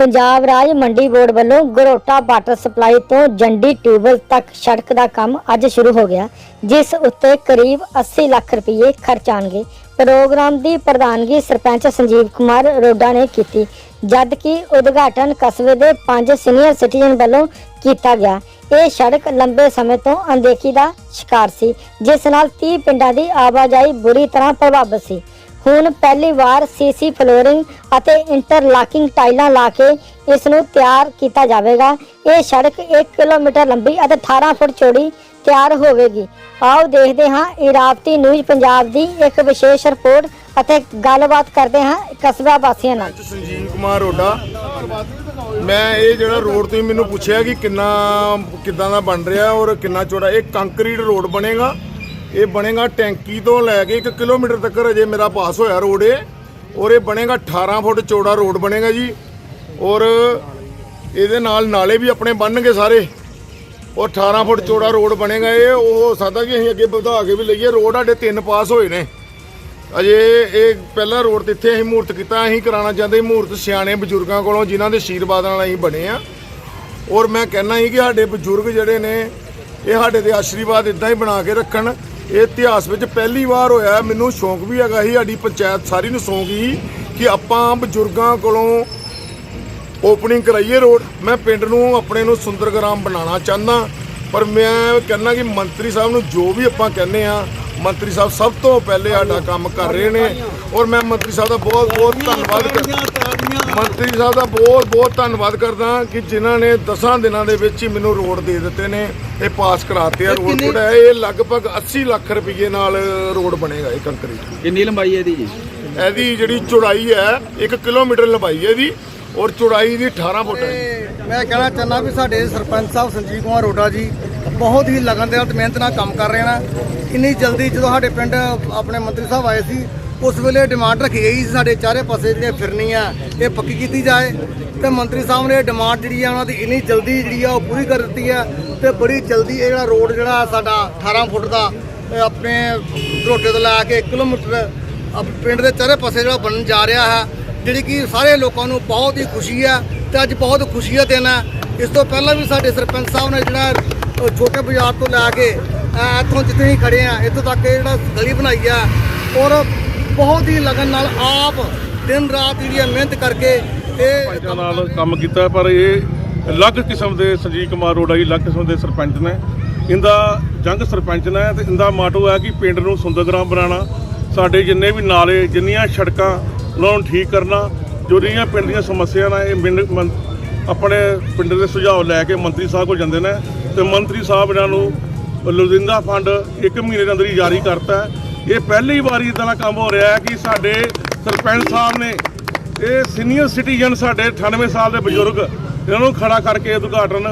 ਪੰਜਾਬ ਰਾਜ ਮੰਡੀ ਬੋਰਡ ਵੱਲੋਂ ਗਰੋਟਾ water supply ਤੋਂ ਜੰਡੀ ਟਿਊਬਲ ਤੱਕ ਸੜਕ ਦਾ ਕੰਮ ਅੱਜ ਸ਼ੁਰੂ ਹੋ ਗਿਆ, ਜਿਸ ਉੱਤੇ ਕਰੀਬ 80 ਲੱਖ ਰੁਪਏ ਖਰਚਾਣਗੇ ਪ੍ਰੋਗਰਾਮ ਦੀ ਪ੍ਰਧਾਨਗੀ ਸਰਪੰਚ ਸੰਜੀਵ ਕੁਮਾਰ ਰੋਡਾ ਨੇ ਕੀਤੀ ਜਦ ਕਿ ਉਦਘਾਟਨ ਕਸਬੇ ਦੇ ਪੰਜ ਸੀਨੀਅਰ ਸਿਟੀਜ਼ਨ ਵੱਲੋਂ ਕੀਤਾ ਗਿਆ। ਇਹ ਸੜਕ ਲੰਬੇ ਸਮੇਂ ਤੋਂ ਅਣਦੇਖੀ ਦਾ ਸ਼ਿਕਾਰ ਸੀ, ਜਿਸ ਨਾਲ 30 ਪਿੰਡਾਂ ਦੀ ਆਵਾਜਾਈ ਬੁਰੀ ਤਰ੍ਹਾਂ ਪ੍ਰਭਾਵਿਤ ਸੀ। ਹੁਣ ਪਹਿਲੀ ਵਾਰ ਸੀਸੀ ਫਲੋਰਿੰਗ ਅਤੇ ਇੰਟਰਲਾਕਿੰਗ ਟਾਈਲਾਂ ਲਾ ਕੇ ਇਸ ਨੂੰ ਤਿਆਰ ਕੀਤਾ ਜਾਵੇਗਾ। ਇਹ ਸੜਕ 1 ਕਿਲੋਮੀਟਰ ਲੰਬੀ ਅਤੇ 18 ਫੁੱਟ ਚੌੜੀ ਤਿਆਰ ਹੋਵੇਗੀ। ਆਓ ਦੇਖਦੇ ਹਾਂ, ਇਰਾਵਤੀ ਨਿਊਜ਼ ਪੰਜਾਬ ਦੀ ਇੱਕ ਵਿਸ਼ੇਸ਼ ਰਿਪੋਰਟ ਅਤੇ ਗੱਲਬਾਤ ਕਰਦੇ ਹਾਂ ਕਸਬਾ ਵਾਸੀਆਂ ਨਾਲ। ਸੰਜੀਵ ਕੁਮਾਰ ਰੋਡਾ। ਮੈਂ ਇਹ ਜਿਹੜਾ ਰੋਡ ਤੁਸੀਂ ਮੈਨੂੰ ਪੁੱਛਿਆ ਕਿ ਕਿੰਨਾ, ਕਿੱਦਾਂ ਦਾ ਬਣ ਰਿਹਾ ਔਰ ਕਿੰਨਾ ਚੌੜਾ, ਇਹ ਕੰਕਰੀਟ ਰੋਡ ਬਣੇਗਾ? ਇਹ ਬਣੇਗਾ ਟੈਂਕੀ ਤੋਂ ਲੈ ਕੇ 1 ਕਿਲੋਮੀਟਰ ਤੱਕ ਅਜੇ ਮੇਰਾ ਪਾਸ ਹੋਇਆ ਰੋਡ ਇਹ, ਔਰ ਇਹ ਬਣੇਗਾ 18 ਫੁੱਟ ਚੌੜਾ ਰੋਡ ਬਣੇਗਾ ਜੀ। ਔਰ ਇਹਦੇ ਨਾਲ ਨਾਲੇ ਵੀ ਆਪਣੇ ਬਣਨਗੇ ਸਾਰੇ। ਔਰ 18 ਫੁੱਟ ਚੌੜਾ ਰੋਡ ਬਣੇਗਾ ਇਹ, ਉਹ ਹੋ ਸਕਦਾ ਕਿ ਅਸੀਂ ਅੱਗੇ ਵਧਾ ਕੇ ਵੀ ਲਈਏ। ਰੋਡ ਸਾਡੇ ਤਿੰਨ ਪਾਸ ਹੋਏ ਨੇ। ਅਜੇ ਇਹ ਪਹਿਲਾ ਰੋਡ ਤੇ ਇੱਥੇ ਅਸੀਂ ਮੂਰਤ ਕੀਤਾ, ਅਸੀਂ ਕਰਾਉਣਾ ਚਾਹੁੰਦੇ ਸੀ ਮੂਰਤ ਸਿਆਣੇ ਬਜ਼ੁਰਗਾਂ ਕੋਲੋਂ, ਜਿਨ੍ਹਾਂ ਦੇ ਆਸ਼ੀਰਵਾਦ ਨਾਲ ਅਸੀਂ ਬਣੇ ਆ। ਔਰ ਮੈਂ ਕਹਿਣਾ ਸੀ ਕਿ ਸਾਡੇ ਬਜ਼ੁਰਗ ਜਿਹੜੇ ਨੇ, ਇਹ ਸਾਡੇ ਦੇ ਆਸ਼ੀਰਵਾਦ ਇਦਾਂ ਹੀ ਬਣਾ ਕੇ ਰੱਖਣ। ਇਹ ਇਤਿਹਾਸ ਵਿੱਚ ਪਹਿਲੀ ਵਾਰ ਹੋਇਆ, ਮੈਨੂੰ ਸ਼ੌਂਕ ਵੀ ਹੈਗਾ ਸੀ, ਸਾਡੀ ਪੰਚਾਇਤ ਸਾਰੀ ਨੂੰ ਸ਼ੌਂਕ ਸੀ ਕਿ ਆਪਾਂ ਬਜ਼ੁਰਗਾਂ ਕੋਲੋਂ ਓਪਨਿੰਗ ਕਰਾਈਏ ਰੋਡ ਮੈਂ ਪਿੰਡ ਨੂੰ ਆਪਣੇ ਨੂੰ ਸੁੰਦਰਗ੍ਰਾਮ ਬਣਾਉਣਾ ਚਾਹੁੰਦਾ, ਪਰ ਮੈਂ ਕਹਿੰਦਾ ਕਿ ਮੰਤਰੀ ਸਾਹਿਬ ਨੂੰ ਜੋ ਵੀ ਆਪਾਂ ਕਹਿੰਦੇ ਆ ਮੰਤਰੀ ਸਾਹਿਬ ਸਭ ਤੋਂ ਪਹਿਲੇ ਸਾਡਾ ਕੰਮ ਕਰ ਰਹੇ ਨੇ। ਔਰ ਮੈਂ ਮੰਤਰੀ ਸਾਹਿਬ ਦਾ ਬਹੁਤ ਬਹੁਤ ਧੰਨਵਾਦ ਕਰਦਾ ਮੰਤਰੀ ਸਾਹਿਬ ਦਾ ਬਹੁਤ ਬਹੁਤ ਧੰਨਵਾਦ ਕਰਦਾ ਕਿ ਜਿਨ੍ਹਾਂ ਨੇ 10 ਦਿਨਾਂ ਦੇ ਵਿੱਚ ਹੀ ਮੈਨੂੰ ਰੋਡ ਦੇ ਦਿੱਤੇ ਨੇ। ਇਹ ਪਾਸ ਕਰਾਤੇ ਆ ਰੋਡ ਕੋਡ ਹੈ। ਇਹ ਲਗਭਗ 80 ਲੱਖ ਰੁਪਏ ਨਾਲ ਰੋਡ ਬਣੇਗਾ ਇਹ ਕੰਕਰੀਟ। ਕਿੰਨੀ ਲੰਬਾਈ ਹੈ ਇਹਦੀ ਜੀ? ਇਹਦੀ ਜਿਹੜੀ ਚੌੜਾਈ ਹੈ 1 ਕਿਲੋਮੀਟਰ ਲੰਬਾਈ ਹੈ ਇਹਦੀ। ਔਰ ਚੌੜਾਈ ਦੀ 18 ਫੁੱਟ ਹੈ। ਤੇ ਮੈਂ ਕਹਿਣਾ ਚਾਹੁੰਦਾ ਵੀ ਸਾਡੇ ਸਰਪੰਚ ਸਾਹਿਬ ਸੰਜੀਵ ਕੁਮਾਰ ਰੋਡਾ ਜੀ ਬਹੁਤ ਹੀ ਲਗਨ ਦੇ ਨਾਲ ਤੇ ਮਿਹਨਤ ਨਾਲ ਕੰਮ ਕਰ ਰਹੇ ਨੇ ਇੰਨੀ ਜਲਦੀ ਜਦੋਂ ਸਾਡੇ ਪਿੰਡ ਆਪਣੇ ਮੰਤਰੀ ਸਾਹਿਬ ਆਏ ਸੀ, ਉਸ ਵੇਲੇ ਡਿਮਾਂਡ ਰੱਖੀ ਗਈ ਸੀ ਸਾਡੇ ਚਾਰੇ ਪਾਸੇ ਜਿਹੜੀਆਂ ਫਿਰਨੀਆਂ, ਇਹ ਪੱਕੀ ਕੀਤੀ ਜਾਏ। ਤੇ ਮੰਤਰੀ ਸਾਹਿਬ ਨੇ ਇਹ ਡਿਮਾਂਡ ਜਿਹੜੀ ਆ, ਉਹਨਾਂ ਦੀ ਇੰਨੀ ਜਲਦੀ ਜਿਹੜੀ ਆ, ਉਹ ਪੂਰੀ ਕਰ ਦਿੱਤੀ ਆ। ਤੇ ਬੜੀ ਜਲਦੀ ਇਹ ਜਿਹੜਾ ਰੋਡ ਜਿਹੜਾ ਸਾਡਾ 18 ਫੁੱਟ ਦਾ, ਇਹ ਆਪਣੇ ਰੋਟੇ ਤੋਂ ਲੈ ਕੇ 1 ਕਿਲੋਮੀਟਰ ਅਪ- ਪਿੰਡ ਦੇ ਚਾਰੇ ਪਾਸੇ ਜਿਹੜਾ ਬਣਨ ਜਾ ਰਿਹਾ ਹੈ। ਜਿਹੜੀ ਕਿ ਸਾਰੇ ਲੋਕਾਂ ਨੂੰ ਬਹੁਤ ਹੀ ਖੁਸ਼ੀ ਹੈ ਤੇ ਅੱਜ ਬਹੁਤ ਖੁਸ਼ੀ ਦਾ ਦਿਨ ਹੈ ਇਸ ਤੋਂ ਪਹਿਲਾਂ ਵੀ ਸਾਡੇ ਸਰਪੰਚ ਸਾਹਿਬ ਨੇ ਜਿਹੜਾ ਛੋਟੇ ਬਾਜ਼ਾਰ ਤੋਂ ਲੈ ਕੇ ਇੱਥੋਂ ਜਿੱਥੇ ਅਸੀਂ ਖੜੇ ਆ, ਇੱਥੋਂ ਤੱਕ ਇਹ ਜਿਹੜਾ ਗਲੀ ਬਣਾਈ ਆ ਔਰ ਬਹੁਤ ਹੀ ਲਗਨ ਨਾਲ ਆਪ ਦਿਨ ਰਾਤ ਜਿਹੜੀ ਹੈ ਮਿਹਨਤ ਕਰਕੇ ਇਹ ਨਾਲ ਕੰਮ ਕੀਤਾ, ਪਰ ਇਹ ਅਲੱਗ ਕਿਸਮ ਦੇ ਸੰਜੀਵ ਕੁਮਾਰ ਰੋਡਾ ਜੀ, ਅਲੱਗ ਕਿਸਮ ਦੇ ਸਰਪੰਚ ਨੇ। ਇਹਦਾ ਜੰਗ ਸਰਪੰਚ ਨੇ ਤੇ ਇਹਦਾ ਮਾਟੋ ਹੈ ਕਿ ਪਿੰਡ ਨੂੰ ਸੁੰਦਰ ਗ੍ਰਾਮ ਬਣਾਉਣਾ। ਸਾਡੇ ਜਿੰਨੇ ਵੀ ਨਾਲੇ, ਜਿੰਨੀਆਂ ਸੜਕਾਂ ਉਹਨਾਂ ਨੂੰ ਠੀਕ ਕਰਨਾ, ਜੋ ਜਿਹੜੀਆਂ ਪਿੰਡ ਦੀਆਂ ਸਮੱਸਿਆਵਾਂ ਨੇ, ਇਹ ਮਿੰਨ- ਮੰ- ਆਪਣੇ ਪਿੰਡ ਦੇ ਸੁਝਾਅ ਲੈ ਕੇ ਮੰਤਰੀ ਸਾਹਿਬ ਕੋਲ ਜਾਂਦੇ ਨੇ ਤੇ ਮੰਤਰੀ ਸਾਹਿਬ ਇਹਨਾਂ ਨੂੰ ਲੋਜਿੰਦਾ ਫੰਡ ਇੱਕ ਮਹੀਨੇ ਦੇ ਅੰਦਰ ਹੀ ਜਾਰੀ ਕਰਤਾ ਇਹ ਪਹਿਲੀ ਵਾਰੀ ਇਦਾਂ ਦਾ ਕੰਮ ਹੋ ਰਿਹਾ ਹੈ ਕਿ ਸਾਡੇ ਸਰਪੰਚ ਸਾਹਿਬ ਨੇ, ਇਹ ਸੀਨੀਅਰ ਸਿਟੀਜ਼ਨ ਸਾਡੇ 98 ਸਾਲ ਦੇ ਬਜ਼ੁਰਗ, ਇਹਨਾਂ ਨੂੰ ਖੜਾ ਕਰਕੇ ਉਦਘਾਟਨ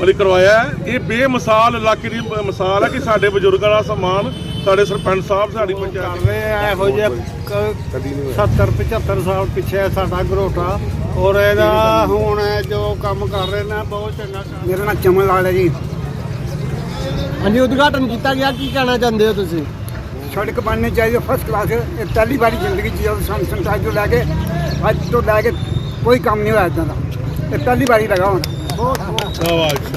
ਮਤਲਬ ਕਰਵਾਇਆ ਇਹ ਬੇਮਿਸਾਲ ਇਲਾਕੇ ਦੀ ਮਿਸਾਲ ਹੈ ਕਿ ਸਾਡੇ ਬਜ਼ੁਰਗਾਂ ਦਾ ਸਨਮਾਨ ਸਾਡੇ ਸਰਪੰਚ ਸਾਹਿਬ ਸਾਡੀ ਪੰਚਾਇਤ ਰਹੇ ਆ ਇਹੋ ਜਿਹੇ 70 75 ਸਾਲ ਪਿੱਛੇ ਸਾਡਾ ਗਰੋਟਾ ਔਰ ਇਹਦਾ ਹੁਣ ਜੋ ਕੰਮ ਕਰ ਰਹੇ ਨੇ ਬਹੁਤ ਚੰਗਾ ਮੇਰਾ ਨਾਮ ਚਮਨ ਲਾਲ ਹੈ ਜੀ। ਹਾਂਜੀ ਉਦਘਾਟਨ ਕੀਤਾ ਗਿਆ ਕੀ ਕਹਿਣਾ ਚਾਹੁੰਦੇ ਹੋ ਤੁਸੀਂ? ਸੜਕ ਬਣਨੀ ਚਾਹੀਦੀ ਫਸਟ ਕਲਾਸ ਇਹ ਪਹਿਲੀ ਵਾਰੀ ਜ਼ਿੰਦਗੀ 'ਚ ਜਦੋਂ ਸੰਸਨ ਸਾਹਿਬ ਤੋਂ ਲੈ ਕੇ ਅੱਜ ਤੋਂ ਲੈ ਕੇ ਕੋਈ ਕੰਮ ਨਹੀਂ ਹੋਇਆ ਇਦਾਂ ਦਾ। ਇਹ ਪਹਿਲੀ ਵਾਰੀ ਲਗਾ ਹੁਣ। ਆਵਾਜ਼